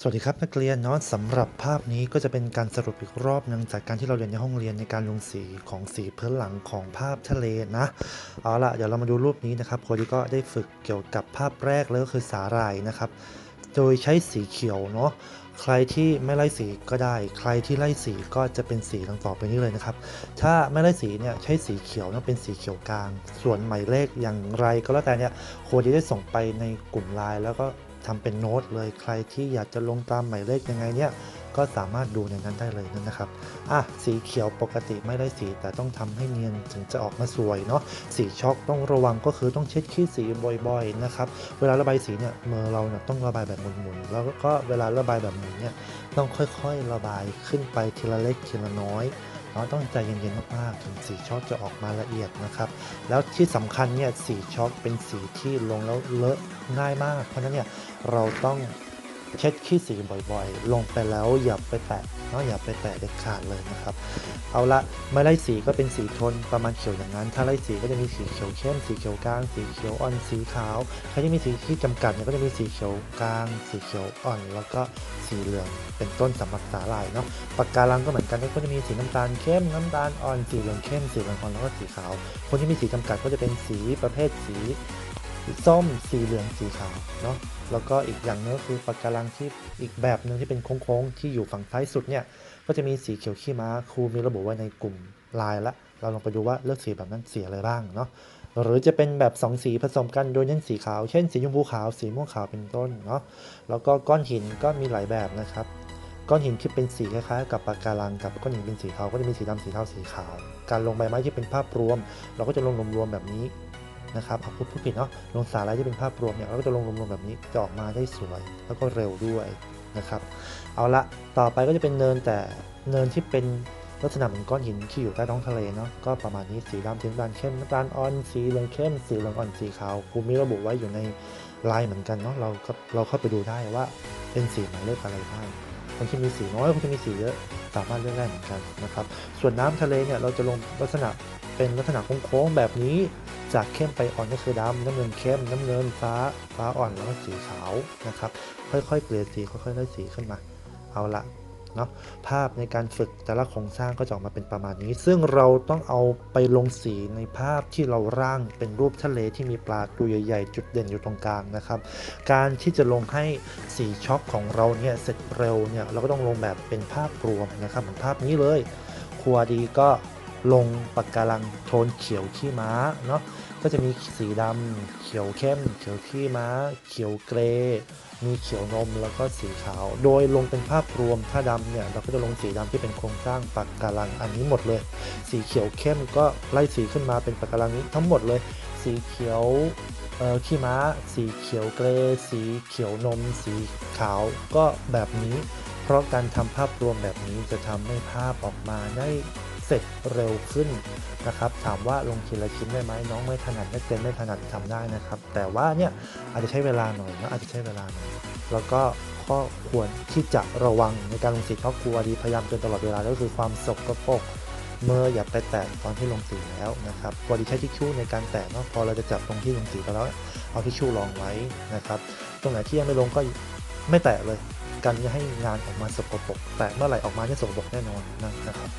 สวัสดีครับนักเรียนเนาะสำหรับภาพนี้ก็จะเป็นการสรุปอีกรอบหนึงจากการที่เราเรียนในห้องเรียนในการลงสีของสีพื้นหลังของภาพทะเลนะเอาละเดี๋ยวเรามาดูรูปนี้นะครับโคดีก็ได้ฝึกเกี่ยวกับภาพแรกเลยก็คือสาหร่ายนะครับ โดยใช้สีเขียวเนาะใครที่ไม่ไล่สีก็ได้ ใครที่ไล่สีก็จะเป็นสีดังต่อไปนี้เลยนะครับ ถ้าไม่ไล่สีเนี่ยใช้สีเขียวเนาะเป็นสีเขียวกลาง ส่วนหมายเลขอย่างไรก็แล้วแต่เนี่ยโคดีได้ส่งไปในกลุ่มไลน์แล้วก็ ทำเป็นโน้ตเลยใครที่อยากจะลงตามหมายเลขยังไงเนี่ยก็สามารถดูในนั้นได้เลยนั่นนะครับอะสีเขียวปกติไม่ได้สีแต่ต้องทำให้เนียนถึงจะออกมาสวยเนาะสีช็อกต้องระวังก็คือต้องเช็ดขี้สีบ่อยๆนะครับเวลาระบายสีเนี่ยมือเราเนี่ยต้องระบายแบบหมุนๆแล้วก็เวลาระบายแบบหมุนเนี่ยต้องค่อยๆระบายขึ้นไปทีละเล็กทีละน้อย เราต้องใจเย็นๆมากๆถึงสีช็อกจะออกมาละเอียดนะครับ แล้วที่สำคัญเนี่ยสีช็อกเป็นสีที่ลงแล้วเลอะง่ายมาก เพราะฉะนั้นเนี่ยเราต้อง เช็ดขี้สีบ่อยๆ ลงไปแล้วอย่าไปแตะเนาะอย่าไปแตะเด็ดขาดเลยนะครับ เอาละไม่ไล่สีก็เป็นสีโทนประมาณเขียวอย่างนั้น ถ้าไล่สีก็จะมีสีเขียวเข้มสีเขียวกลาง สีเขียวอ่อนสีขาวใครที่มีสีที่จำกัดเนี่ยก็จะมีสีเขียวกลาง สีเขียวอ่อน แล้วก็สีเหลืองเป็นต้นสำหรับสาหร่ายเนาะปากการังก็เหมือนกันก็จะมีสีน้ำตาลเข้มน้ำตาลอ่อนสีเหลืองเข้มสีเหลืองอ่อนแล้วก็สีขาว คนที่มีสีจำกัดก็จะเป็นสีประเภทสีส้มสีเหลืองสีขาวเนาะ แล้วก็อีกอย่างหนึงก็คือปาการังที่อีกแบบหนึ่งที่เป็นโค้งๆที่อยู่ฝั่งซ้ายสุดเนี่ยก็จะมีสีเขียวขี้ม้าครูมีระบุไว้ในกลุ่มลน์ละ เราลองไปดูว่าเลือกสีแบบนั้นสีอะไรบ้างเนาะหรือจะเป็นแบบสองสีผสมกันโดยเน้นสีขาว เช่นสีชมพูขาวสีม่วงขาวเป็นต้นเนาะแล้วก็ก้อนหินก็มีหลายแบบนะครับ ก้อนหินที่เป็นสีคล้ายๆกับปะการังกับก้อนหินเป็นสีเทาก็จะมีสีดำสีเทาสีขาว การลงใบไม้ที่เป็นภาพรวม เราก็จะลงรวมๆแบบนี้ นะครับเอาพูดพูดผิดเนาะลงสาระที่เป็นภาพรวมเนี่ยเราก็จะลงรวมๆแบบนี้จะออกมาได้สวย แล้วก็เร็วด้วยนะครับ เอาละต่อไปก็จะเป็นเนินแต่เนินที่เป็นลักษณะเหมือนก้อนหินที่อยู่ใต้ท้องทะเลเนาะก็ประมาณนี้สีดำสีน้ำตาลเข้มน้ำตาลอ่อนสีเหลืองเข้มสีเหลืองอ่อนสีขาวครูมีระบุไว้อยู่ในลน์เหมือนกันเนาะเราก็เราเข้าไปดูได้ว่าเป็นสีหมายเลขอะไรบ้าง คนที่มีสีน้อยคนที่มีสีเยอะสามารถเลือกได้เหมือนกันนะครับ ส่วนน้ำทะเลเนี่ยเราจะลงลักษณะเป็นลักษณะโค้งๆแบบนี้ จากเข้มไปอ่อนก็คือดำน้ำเงินเข้มน้ำเงินฟ้าฟ้าอ่อนแล้วก็สีขาวนะครับ ค่อยๆเกลี่ยสีค่อยๆไล่สีขึ้นมา เอาละ เนาะภาพในการฝึกแต่ละโครงสร้างก็จะออกมาเป็นประมาณนี้ ซึ่งเราต้องเอาไปลงสีในภาพที่เราร่างเป็นรูปทะเลที่มีปลาตัวใหญ่ๆ จุดเด่นอยู่ตรงกลางนะครับ การที่จะลงให้สีช็อกของเราเนี่ยเสร็จเร็วเนี่ยเราก็ต้องลงแบบเป็นภาพรวมนะครับเหมือนภาพนี้เลยครัวดีก็ลงปากการังโทนเขียวขี้ม้าเนาะก็จะมีสีดำเขียวเข้ม เขียวขี้ม้า เขียวเกรย์ มีเขียวนมแล้วก็สีขาว โดยลงเป็นภาพรวมถ้าดำเนี่ยเราก็จะลงสีดำที่เป็นโครงสร้างปากการังอันนี้หมดเลย สีเขียวเข้มก็ไล่สีขึ้นมาเป็นปากการังนี้ทั้งหมดเลย สีเขียวขี้ม้า สีเขียวเกรสีเขียวนม สีขาวก็แบบนี้ เพราะการทำภาพรวมแบบนี้จะทำให้ภาพออกมาได้ เสร็จเร็วขึ้นนะครับถามว่าลงทีละชิ้นได้ไหมน้องไม่ถนัดนักเรียนไม่ถนัดทำได้นะครับ แต่ว่าเนี่ยอาจจะใช้เวลาหน่อยนะอาจจะใช้เวลาหน่อยแล้วก็ข้อควรที่จะระวังในการลงสีครอบครัวดีพยายามจนตลอดเวลาก็คือความสกปรกเมื่ออย่าไปแตะตอนที่ลงสีแล้วนะครับควรดีใช้ทิชชู่ในการแตะเนาะพอเราจะจับตรงที่ลงสีไปแล้วเอาทิชชู่รองไว้นะครับตรงไหนที่ยังไม่ลงก็ไม่แตะเลยกันจะให้งานออกมาสกปรกแตะเมื่อไหร่ออกมาเนี่ยสกปรกแน่นอนนะครับ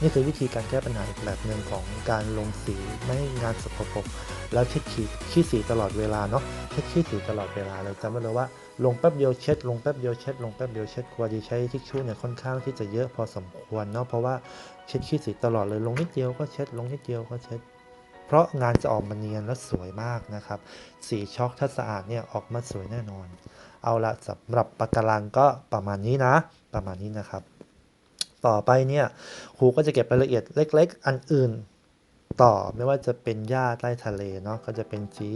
นี่คือวิธีการแก้ปัญหาอีกแบบหนึ่งของการลงสีไม่ให้งานสกปรกแล้วเช็ดขี้ขี้สีตลอดเวลาเนาะเช็ดขี้สีตลอดเวลาเราจำไว้เลยว่าลงแป๊บเดียวเช็ด ลงแป๊บเดียวเช็ดลงแป๊บเดียวเช็ดควรจะใช้ทิชชู่เนี่ยค่อนข้างที่จะเยอะพอสมควรเนาะเพราะว่าเช็ดขี้สีตลอดเลยลงนิดเดียวก็เช็ดลงนิดเดียวก็เช็ดเพราะงานจะออกมาเนียนและสวยมากนะครับ สีช็อกถ้าสะอาดเนี่ยออกมาสวยแน่นอน เอาละสำหรับปะการังก็ประมาณนี้นะ ประมาณนี้นะครับ ต่อไปเนี่ยครูก็จะเก็บรายละเอียดเล็ก ๆ อันอื่นต่อไม่ว่าจะเป็นหญ้าใต้ทะเลเนาะก็จะเป็นสี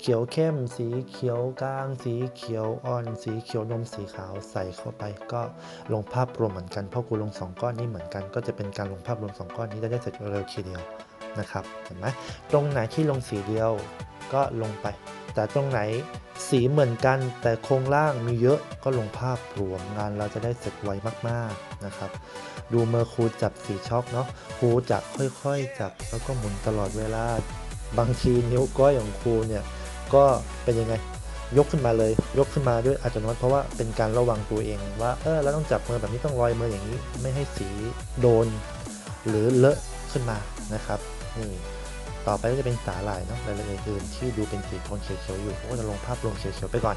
เขียวเข้ม สีเขียวกลาง สีเขียวอ่อน สีเขียวนมสีขาวใส่เข้าไป ก็ลงภาพรวมเหมือนกันเพราะครูลงสองก้อนนี้เหมือนกัน ก็จะเป็นการลงภาพรวมสองก้อนนี้ได้เสร็จเร็วทีเดียวนะครับเห็นไหมตรงไหนที่ลงสีเดียวก็ลงไป แต่ตรงไหนสีเหมือนกันแต่โครงล่างมีเยอะก็ลงภาพรวมงานเราจะได้เสร็จไวมากๆ นะครับ ดูเมื่อครูจับสีช็อกเนาะครูจะค่อยๆจับแล้วก็หมุนตลอดเวลา บางทีนิ้วก้อยของครูเนี่ยก็เป็นยังไงยกขึ้นมาเลย ยกขึ้นมาด้วยอัตโนมัติเพราะว่าเป็นการระวังตัวเองว่าเออเราต้องจับมือแบบนี้ต้องลอยมืออย่างนี้ ไม่ให้สีโดน หรือเลอะขึ้นมานะครับนี่ ต่อไปก็จะเป็นสาหร่ายเนาะรายละเอียดอื่นที่ดูเป็นสีโทนเขียวๆอยู่ผมก็จะลงภาพรวมเขียวๆไปก่อน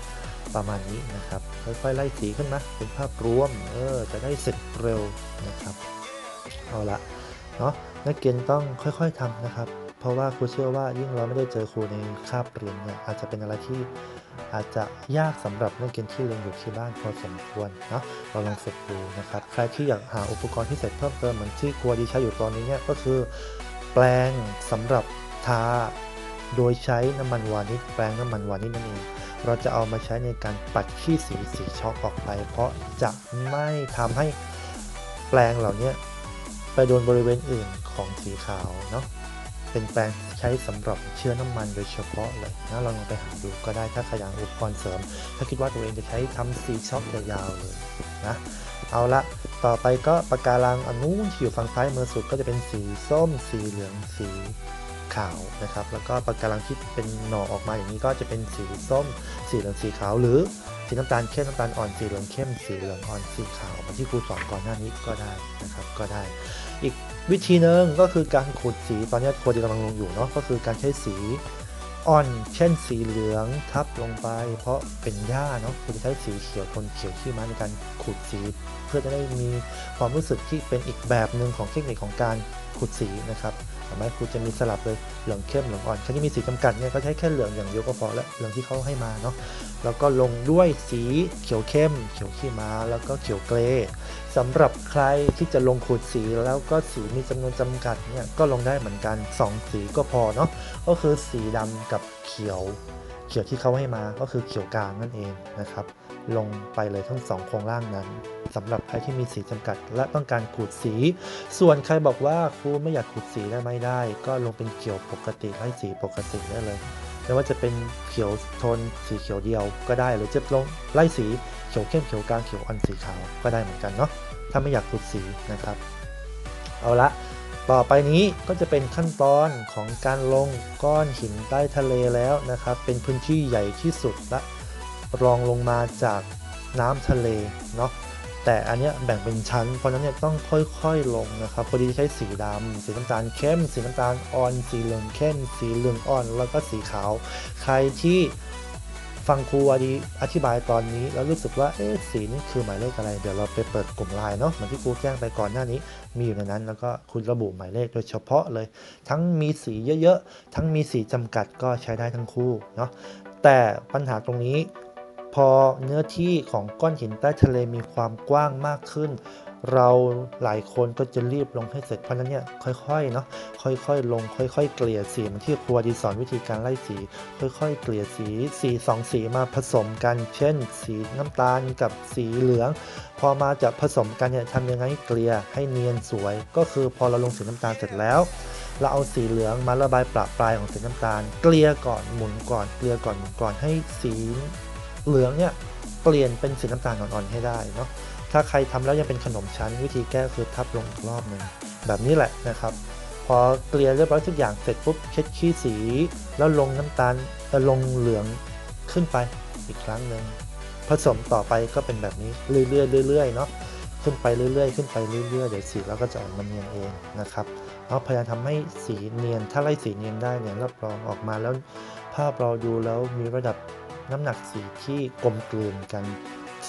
ประมาณนี้นะครับ ค่อยๆไล่สีขึ้นมาเป็นภาพรวมเออจะได้เสร็จเร็วนะครับเอาละเนาะนักเรียนต้องค่อยๆทำนะครับ เพราะว่าครูเชื่อว่ายิ่งเราไม่ได้เจอครูในคาบเรียนเนี่ยอาจจะเป็นอะไรที่อาจจะยากสำหรับนักเรียนที่เรียนอยู่ที่บ้านพอสมควรเนาะเราลองฝึกดูนะครับ ใครที่อยากหาอุปกรณ์พิเศษเพิ่มเติมเหมือนที่ครูดีใช้อยู่ตอนนี้เนี่ยก็คือ แปรงสำหรับทา โดยใช้น้ำมันวานิชแปรงน้ำมันวานิชนั่นเองเราจะเอามาใช้ในการปัดขี้สีสีช็อกออกไป เพราะจะไม่ทำให้แปรงเหล่านี้ไปโดนบริเวณอื่นของสีขาวเนาะเป็นแปรงใช้สำหรับเชื้อน้ำมันโดยเฉพาะเลยนะลองไปหาดูก็ได้ถ้าขยันอุปกรณ์เสริม ถ้าคิดว่าตัวเองจะใช้ทำสีช็อกยาวๆเลยนะ เอาละต่อไปก็ปะกการังอันนู้นที่อยู่ฝั่งซ้ายมือสุดก็จะเป็นสีส้ม สีเหลือง สีขาวนะครับ แล้วก็ปะกการังที่เป็นหน่อออกมาอย่างนี้ก็จะเป็นสีส้ม สีเหลือง สีขาว หรือสีน้ำตาลเข้มน้ำตาลอ่อน สีเหลืองเข้ม สีเหลืองอ่อน สีขาวเหมาที่ครูสอนก่อนหน้านี้ก็ได้นะครับ ก็ได้ อีกวิธีหนึ่งก็คือการขูดสี ตอนนี้ครูดีกำลังลงอยู่เนาะ ก็คือการใช้สี อ่อนเช่นสีเหลืองทับลงไป เพราะเป็นหญ้าเนาะคุณจะใช้สีเขียวทนเขียวขี้ม้าในการขูดสี เพื่อจะได้มีความรู้สึกที่เป็นอีกแบบหนึ่งของเทคนิคของการขูดสีนะครับ เห็นไหมคุณจะมีสลับเลยเหลืองเข้มเหลืองอ่อนใครที่มีสีจำกัดเนี่ยก็ใช้แค่เหลืองอย่างเดียวก็พอและเหลืองที่เขาให้มาเนาะแล้วก็ลงด้วยสีเขียวเข้ม เขียวขี้ม้าแล้วก็เขียวเกรย์สำหรับใครที่จะลงขูดสีแล้วก็สีมีจำนวนจำกัดเนี่ยก็ลงได้เหมือนกันสองสีก็พอเนาะก็คือสีดำกับเขียว เขียวที่เขาให้มาก็คือเขียวกลางนั่นเองนะครับ ลงไปเลยทั้งสองโครงร่างนั้นสำหรับใครที่มีสีจำกัดและต้องการขูดสี ส่วนใครบอกว่าครูไม่อยากขูดสีได้ไม่ได้ ก็ลงเป็นเขียวปกติไล่สีปกติได้เลยไม่ว่าจะเป็นเขียวโทนสีเขียวเดียวก็ได้หรือจะลงไล่สีเขียวเข้มเขียวกลางเขียวอ่อนสีขาวก็ได้เหมือนกันเนาะถ้าไม่อยากขูดสีนะครับ เอาละต่อไปนี้ก็จะเป็นขั้นตอนของการลงก้อนหินใต้ทะเลแล้วนะครับ เป็นพื้นที่ใหญ่ที่สุดละ รองลงมาจากน้ำทะเลเนาะแต่อันเนี้ยแบ่งเป็นชั้น เพราะนั้นเนี่ยต้องค่อยๆลงนะครับพอดีใช้สีดำสีน้ำตาลเข้ม สีน้ำตาลอ่อน สีเหลืองเข้ม สีเหลืองอ่อน แล้วก็สีขาว ใครที่ฟังครูอดีอธิบายตอนนี้แล้วรู้สึกว่าเอ๊ะสีนี่คือหมายเลขอะไร เดี๋ยวเราไปเปิดกลุ่มไลน์เนาะเหมือนที่ครูแจ้งไปก่อนหน้านี้ มีอยู่ในนั้น แล้วก็คุณระบุหมายเลขโดยเฉพาะเลย ทั้งมีสีเยอะๆ ทั้งมีสีจำกัดก็ใช้ได้ทั้งคู่เนาะแต่ปัญหาตรงนี้ พอเนื้อที่ของก้อนหินใต้ทะเลมีความกว้างมากขึ้น เราหลายคนก็จะรีบลงให้เสร็จเพราะนั้นเนี่ยค่อยๆเนาะค่อยๆ ลง ค่อย ๆ เกลี่ยสีมือนที่ครูดีสอนวิธีการไล่สี ค่อยๆ เกลี่ยสีสีสองสีมาผสมกัน เช่น สีน้ำตาลกับสีเหลือง พอมาจะผสมกันเนี่ยทำยังไงให้เกลี่ยให้เนียนสวย ก็คือพอเราลงสีน้ำตาลเสร็จแล้วเราเอาสีเหลืองมาระบายประปรายของสีน้ำตาล เกลี่ยก่อนหมุนก่อน เกลี่ยก่อนหมุนก่อนให้สี เหลืองเนี่ยเปลี่ยนเป็นสีน้ำตาลอ่อนๆให้ได้เนาะถ้าใครทำแล้วยังเป็นขนมชั้นวิธีแก้คือทับลงอีกรอบหนึ่งแบบนี้แหละนะครับ พอเกลี่ยเรียบร้อยทุกอย่างเสร็จปุ๊บเช็ดขี้สี แล้วลงน้ำตาลเอ่ลงเหลืองขึ้นไปอีกครั้งหนึ่งผสมต่อไปก็เป็นแบบนี้เรื่อยๆเรื่อยๆเนาะขึ้นไปเรื่อยๆขึ้นไปเรื่อยๆเดี๋ยวสีเราก็จะออกมาเนียนเองนะครับเราพยายามทำให้สีเนียนถ้าไล่สีเนียนได้เนี่ยรับรองออกมาแล้วภาพเราดูแล้วมีระดับ น้ำหนักสีที่กลมกลืนกัน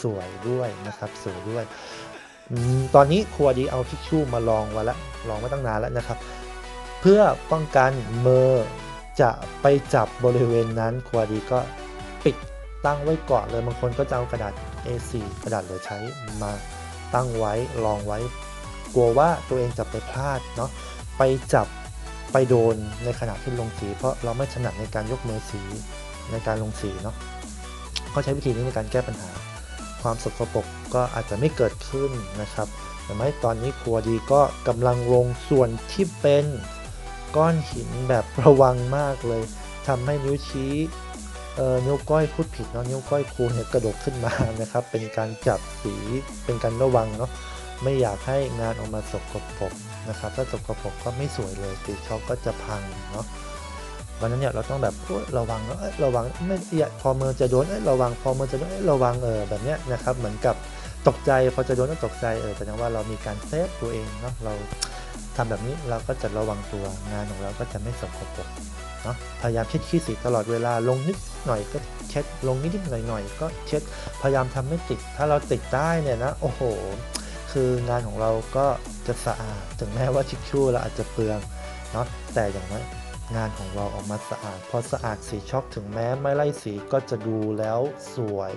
สวยด้วยนะครับสวยด้วยอตอนนี้ครัวดีเอาทิชชู่มาลองไว้แล้วลองมาตั้งนานแล้วนะครับ เพื่อป้องกันเมอร์จะไปจับบริเวณนั้นครัวดีก็ปิดตั้งไว้ก่อนเลยบางคนก็จะเอากระดาษ A4 กระดาษเหลือใช้มาตั้งไว้ลองไว้ กลัวว่าตัวเองจะไปพลาดเนาะไปจับไปโดนในขณะที่ลงสี เพราะเราไม่ถนัดในการยกมือสี ในการลงสีเนาะก็ใช้วิธีนี้ในการแก้ปัญหา ความสกปรกก็อาจจะไม่เกิดขึ้นนะครับแต่ไม่ตอนนี้ครัวดีก็กำลังลงส่วนที่เป็นก้อนหินแบบระวังมากเลยทำให้นิ้วชี้เอ่อนิ้วก้อยพูดผิดเนาะนิ้วก้อยครูเนี่ยกระดกขึ้นมานะครับ เป็นการจับสีเป็นการระวังเนาะไม่อยากให้งานออกมาสกปรกนะครับ ถ้าสกปรกก็ไม่สวยเลยสีเขาก็จะพังเนาะ วันนั้นเนี่ยเราต้องแบบระวังเอ้ยระวังไม่อย่าพอมือจะโดนเอ้ยระวังพอมือจะโดนเอ้ยระวังเออแบบเนี้ยนะครับเหมือนกับตกใจพอจะโดนก็ตกใจเออแสดงว่าเรามีการเซฟตัวเองเนาะเราทำแบบนี้เราก็จะระวังตัวงานของเราก็จะไม่สกปรกเนาะพยายามเช็ดขี้สีตลอดเวลาลงนิดหน่อยก็เช็ดลงนิดนิดหน่อยหน่อยก็เช็ดพยายามทำไม่ติด ถ้าเราติดได้เนี่ยนะโอ้โห คืองานของเราก็จะสะอาดถึงแม้ว่าทิชชู่เราอาจจะเปลืองเนาะแต่อย่างน้อย งานของเราออกมาสะอาด พอสะอาดสีช็อกถึงแม้ไม่ไล่สีก็จะดูแล้วสวย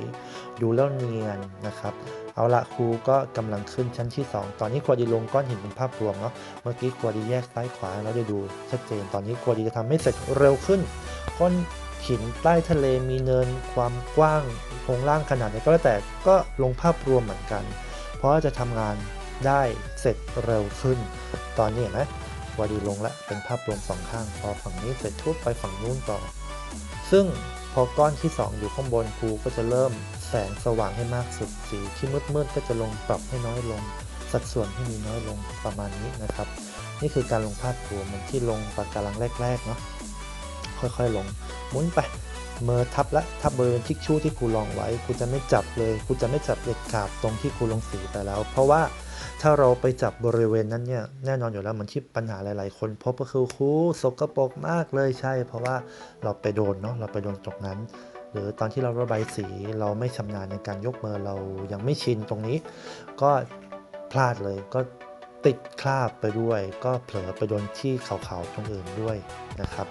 ดูแล้วเนียนนะครับ เอาละครูก็กำลังขึ้นชั้นที่ 2 ตอนนี้ครัวดีลงก้อนหินเป็นภาพรวมเนาะเมื่อกี้ครัวดีแยกซ้ายขวาเราได้ดูชัดเจนตอนนี้ครัวดีจะทำให้เสร็จเร็วขึ้นก้อนหินใต้ทะเลมีเนินความกว้างโครงล่างขนาดไหนก็แล้วแต่ก็ลงภาพรวมเหมือนกัน เพราะจะทำงานได้เสร็จเร็วขึ้น ตอนนี้เห็นไหม วาดีลงแล้วเป็นภาพรวมสองข้าง พอฝั่งนี้เสร็จทุบไปฝั่งนู้นต่อ ซึ่งพอก้อนที่ 2 อยู่ข้างบนครูก็จะเริ่มแสงสว่างให้มากสุดสีที่มืดๆก็จะลงปรับให้น้อยลง สัดส่วนให้มีน้อยลงประมาณนี้นะครับ นี่คือการลงภาพรวมเหมือนที่ลงปากการังแรกๆเนาะค่อยๆลงหมุนไปเมอทับและทับบริเวณทิชชู่ที่ครูลองไว้ครูจะไม่จับเลยครูจะไม่จับเด็ดขาดตรงที่ครูลงสีไปแล้ว เพราะว่า ถ้าเราไปจับบริเวณนั้นเนี่ยแน่นอนอยู่แล้วเหมือนที่ปัญหาหลาย ๆ คนพบก็คือครูสกปรกมากเลยใช่ เพราะว่าเราไปโดนเนาะเราไปโดนตรงนั้น หรือตอนที่เราระบายสีเราไม่ชำนาญในการยกมือเรายังไม่ชินตรงนี้ ก็พลาดเลยก็ติดคราบไปด้วย ก็เผลอไปโดนที่ขาวๆตรงอื่นด้วยนะครับ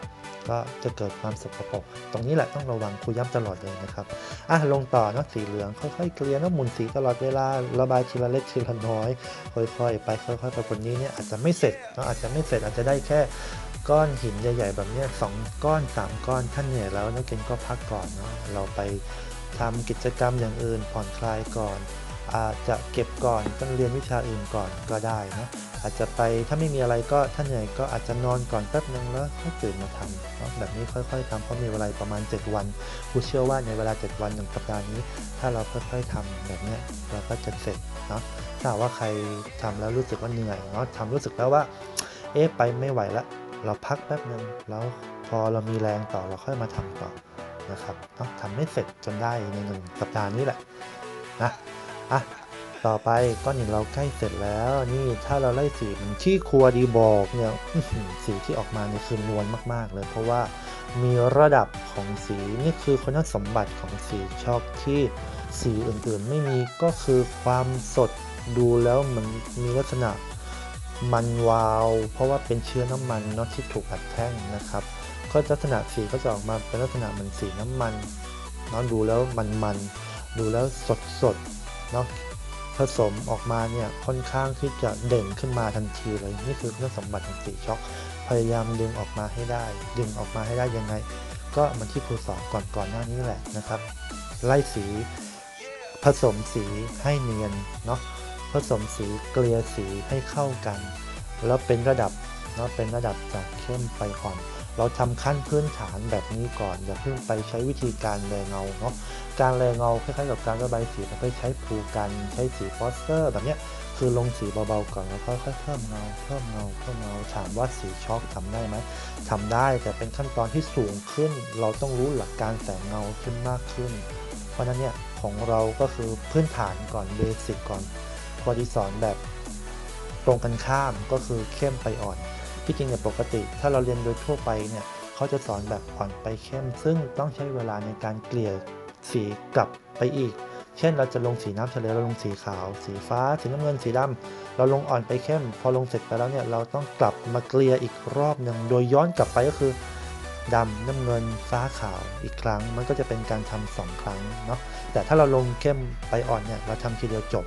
ก็จะเกิดความสกปรกตรงนี้แหละต้องระวังครูย้ำตลอดเลยนะครับอะลงต่อเนาะสีเหลืองค่อยๆเกลี่ยเนาะหมุนสีตลอดเวลาระบายทีละเล็กทีละน้อย ค่อยๆ ไปค่อยๆไปคนนี้เนี่ยอาจจะไม่เสร็จเนาะอาจจะไม่เสร็จอาจจะได้แค่ก้อนหินใหญ่ๆแบบเนี้ยสองก้อนสามก้อนท่านเหนื่อยแล้วนักเรียนก็พักก่อนเนาะเราไปทำกิจกรรมอย่างอื่นผ่อนคลายก่อน อาจจะเก็บก่อนต้องเรียนวิชาอื่นก่อนก็ได้นะอาจจะไปถ้าไม่มีอะไรก็ถ้าเหนื่อยก็อาจจะนอนก่อนแป๊บนึงแล้วค่อยตื่นมาทำเนาะแบบนี้ค่อยๆทำเพราะมีเวลาประมาณ 7 วันครูเชื่อว่าในเวลา 7 วันหนึ่งสัปดาห์นี้ ถ้าเราค่อยๆทำแบบนี้เราก็จะเสร็จเนาะถ้าว่าใครทำแล้วรู้สึกว่าเหนื่อยเนาะทำรู้สึกแล้วว่า เอ๊ะไปไม่ไหวละเราพักแป๊บนึงแล้วพอเรามีแรงต่อเราค่อยมาทำต่อนะครับเนาะทำไม่เสร็จจนได้ในหนึ่งสัปดาห์นี้แหละนะ อะต่อไปก้อนหินเราใกล้เสร็จแล้วนี่ถ้าเราไล่สีมือนที่ครัวดีบอกเนี่ยสีที่ออกมาเนี่ยคือนวลมาก ๆ เลย เพราะว่ามีระดับของสีนี่คือคุณสมบัติของสีช็อกที่สีอื่นๆ ไม่มีก็คือความสดดูแล้วมือนมีลักษณะมันวาว เพราะว่าเป็นเชื้อน้ำมันเนาะที่ถูกอัดแท่งนะครับ ก็ลักษณะสีก็จะออกมาเป็นลักษณะเหมือนสีน้ำมันเนาะดูแล้วมันมันๆดูแล้วสดสด เนาะผสมออกมาเนี่ยค่อนข้างที่จะเด่นขึ้นมาทันทีเลยนี่คือคุณสมบัติของสีช็อกพยายามดึงออกมาให้ได้ ดึงออกมาให้ได้ยังไง ก็มันที่ครูสอนก่อนก่อนหน้านี้แหละนะครับ ไล่สีผสมสีให้เนียนเนาะผสมสีเกลี่ยสีให้เข้ากัน แล้วเป็นระดับเนาะเป็นระดับจากเข้มไปอ่อน เราทำขั้นพื้นฐานแบบนี้ก่อนอย่าเพิ่งไปใช้วิธีการแรงเงาเนาะการแรงเงาคล้ายๆกับการระบายสีเราไปใช้พลูกันใช้สีฟอสเตอร์แบบเนี้ยคือลงสีเบาๆก่อนแล้วค่อยๆเพิ่มเงาเพิ่มเงาเพิ่มเงาถามว่าสีช็อกทำได้ไหมทำได้แต่เป็นขั้นตอนที่สูงขึ้น เราต้องรู้หลักการแสงเงาขึ้นมากขึ้น เพราะฉะนั้นเนี่ยของเราก็คือพื้นฐานก่อนเบสิกก่อนพอดีสอนแบบตรงกันข้ามก็คือเข้มไปอ่อน ที่จริงเนี่ยปกติ ถ้าเราเรียนโดยทั่วไปเนี่ยเขาจะสอนแบบอ่อนไปเข้ม ซึ่งต้องใช้เวลาในการเกลี่ยสีกลับไปอีก เช่นเราจะลงสีน้ำทะเลเราลงสีขาว สีฟ้า สีน้ำเงินสีดำเราลงอ่อนไปเข้ม พอลงเสร็จไปแล้วเนี่ยเราต้องกลับมาเกลี่ยอีกรอบหนึ่งโดยย้อนกลับไปก็คือดำน้ำเงินฟ้าขาวอีกครั้ง มันก็จะเป็นการทำสองครั้งเนาะแต่ถ้าเราลงเข้มไปอ่อนเนี่ยเราทำทีเดียวจบ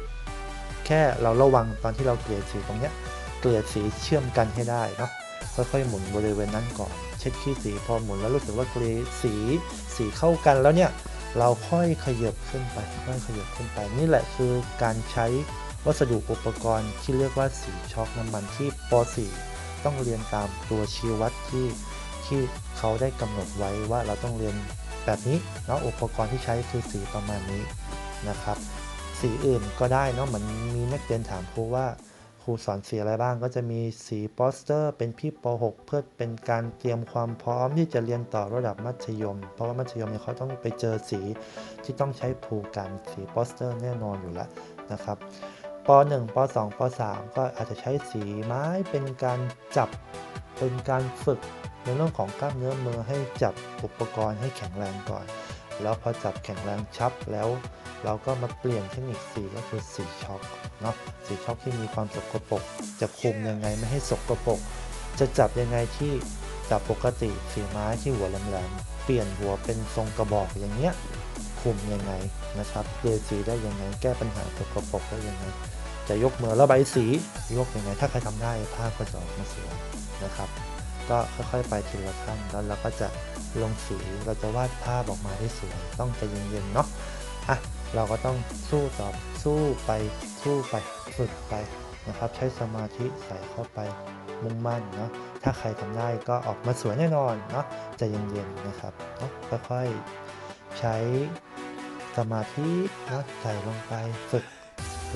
แค่เราระวังตอนที่เราเกลี่ยสีตรงเนี้ย เกลี่ยสีเชื่อมกันให้ได้เนาะค่อยๆหมุนบริเวณนั้นก่อน เช็ดขี้สีพอหมุนแล้วรู้สึกว่าเกลี่ยสีสีเข้ากันแล้วเนี่ยเราค่อยขยับขึ้นไปค่อยขยับขึ้นไป นี่แหละคือการใช้วัสดุอุปกรณ์ที่เรียกว่าสีช็อกน้ำมันที่ป .4 ต้องเรียนตามตัวชี้วัดที่ที่เขาได้กำหนดไว้ว่าเราต้องเรียนแบบนี้เนาะอุปกรณ์ที่ใช้คือสีประมาณนี้นะครับ สีอื่นก็ได้เนาะเหมือนมีนักเรียนถามครูว่า รูรูสอนสีอะไรบ้างก็จะมีสีโปสเตอร์ เป็นพี่ป .6 เพื่อเป็นการเตรียมความพร้อมที่จะเรียนต่อระดับมัธยม เพราะว่ามัธยมเนี่ยเขาต้องไปเจอสีที่ต้องใช้ผูกกันสีโปสเตอร์แน่นอนอยู่แล้วนะครับป .1 ป .2 ป .3 ก็อาจจะใช้สีไม้เป็นการจับเป็นการฝึกในเรื่องของกล้ามเนื้อมือให้จับอุปกรณ์ให้แข็งแรงก่อน แล้วพอจับแข็งแรงชับแล้ว เราก็มาเปลี่ยนเทคนิคสีก็คือสีช็อคเนาะสีช็อคที่มีความสกปรกจะคุมยังไงไม่ให้สกปรกจะจับยังไงที่จับปกติสีไม้ที่หัวแหลมๆเปลี่ยนหัวเป็นทรงกระบอกอย่างเงี้ยคุมยังไงนะครับเปลี่ยนสีได้ยังไงแก้ปัญหาสกปรกได้ยังไงจะยกมือระบายสียกยังไงถ้าใครทำได้ภาพก็จะออกมาสวยนะครับ ก็ค่อยๆ ไปทีละขั้นแล้วเราก็จะลงสีเราจะวาดภาพออกมาได้สวยต้องใจเย็นๆเนาะอะเราก็ต้องสู้ต่อสู้ไปสู้ไปฝึกไปนะครับ ใช้สมาธิใส่เข้าไปมุ่งมั่นเนาะถ้าใครทำได้ก็ออกมาสวยแน่นอนเนาะใจเย็นๆนะครับเนาะค่อยๆใช้สมาธินะใส่ลงไปฝึก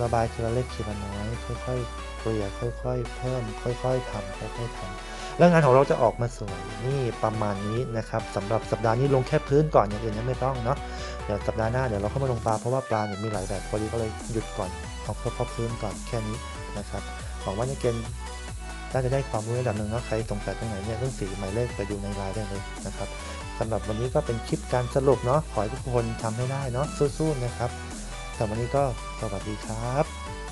ระบายทีละเล็กทีละน้อยค่อยๆเกลี่ยนค่อย ๆ เพิ่ม ค่อย ๆทำค่อยๆทำ แล้วงานของเราจะออกมาสวยนี่ประมาณนี้นะครับสำหรับสัปดาห์นี้ลงแค่พื้นก่อนอย่างอื่นยังไม่ต้องเนาะเดี๋ยวสัปดาห์หน้าเดี๋ยวเราเข้ามาลงปลาเพราะว่าปลาเนี่ยมีหลายแบบพอดีก็เลยหยุดก่อนเอาเฉพาะพื้นก่อนแค่นี้นะครับหวังว่าในเกณฑ์น่าจะได้ความรู้ระดับหนึ่งเนาะใครสงสัยตรงไหนเนี่ยเรื่องสีหมายเลขไปดูในไลน์ได้เลยนะครับสำหรับวันนี้ก็เป็นคลิปการสรุปเนาะขอให้ทุกคนทำให้ได้เนาะสู้ๆนะครับสำหรับวันนี้ก็สวัสดีครับ